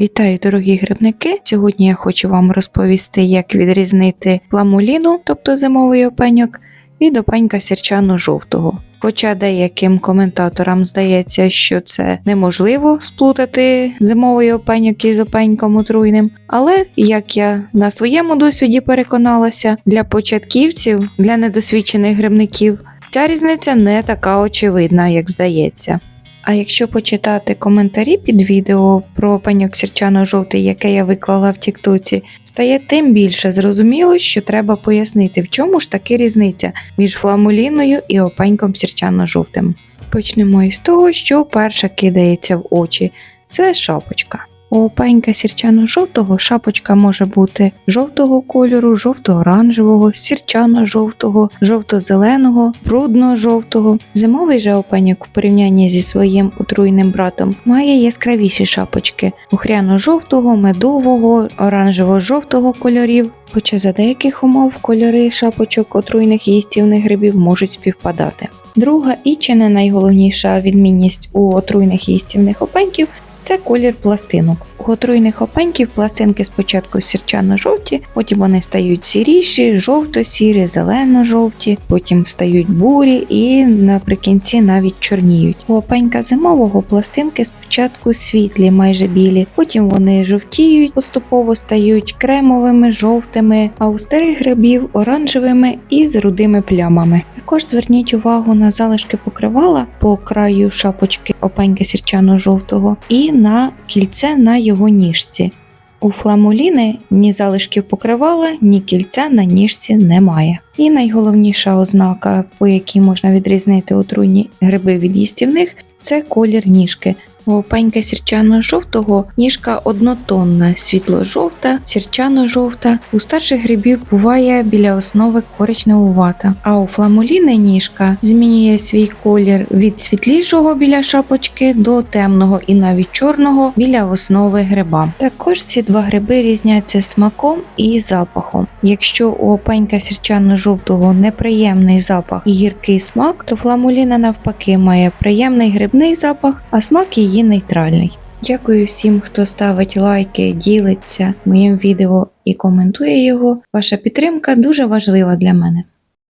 Вітаю, дорогі грибники! Сьогодні я хочу вам розповісти, як відрізнити пламуліну, тобто зимовий опеньок, від опенька сірчану жовтого. Хоча деяким коментаторам здається, що це неможливо сплутати зимовий опеньок із опеньком отруйним, але як я на своєму досвіді переконалася, для початківців, для недосвідчених грибників, ця різниця не така очевидна, як здається. А якщо почитати коментарі під відео про опеньок сірчано-жовтий, яке я виклала в Тіктоці, стає тим більше зрозуміло, що треба пояснити, в чому ж таки різниця між фламуліною і опеньком сірчано-жовтим. Почнемо із того, що перша кидається в очі це шапочка. У опенька сірчано-жовтого шапочка може бути жовтого кольору, жовто-оранжевого, сірчано-жовтого, жовто-зеленого, брудно-жовтого. Зимовий же опеньок у порівнянні зі своїм отруйним братом має яскравіші шапочки охряно-жовтого, медового, оранжево-жовтого кольорів. Хоча за деяких умов кольори шапочок отруйних їстівних грибів можуть співпадати. Друга і чи не найголовніша відмінність у отруйних їстівних опеньків це колір пластинок. У отруйних опеньків пластинки спочатку сірчано-жовті, потім вони стають сіріші, жовто-сірі, зелено-жовті, потім стають бурі і наприкінці навіть чорніють. У опенька зимового пластинки спочатку світлі, майже білі, потім вони жовтіють, поступово стають кремовими, жовтими, а у старих грибів оранжевими і з рудими плямами. Також зверніть увагу на залишки покривала по краю шапочки опеньки сірчано-жовтого і на кільце на його ніжці. У фламуліни ні залишків покривала, ні кільця на ніжці немає. І найголовніша ознака, по якій можна відрізнити отруйні гриби від їстівних, це колір ніжки. У опенька сірчано-жовтого ніжка однотонна, світло-жовта, сірчано-жовта. У старших грибів буває біля основи коричневувата. А у фламуліни ніжка змінює свій колір від світлішого біля шапочки до темного і навіть чорного біля основи гриба. Також ці два гриби різняться смаком і запахом. Якщо у опенька сірчано-жовтого неприємний запах і гіркий смак, то фламуліна навпаки має приємний грибний запах, а смак її нейтральний. Дякую всім, хто ставить лайки, ділиться моїм відео і коментує його. Ваша підтримка дуже важлива для мене.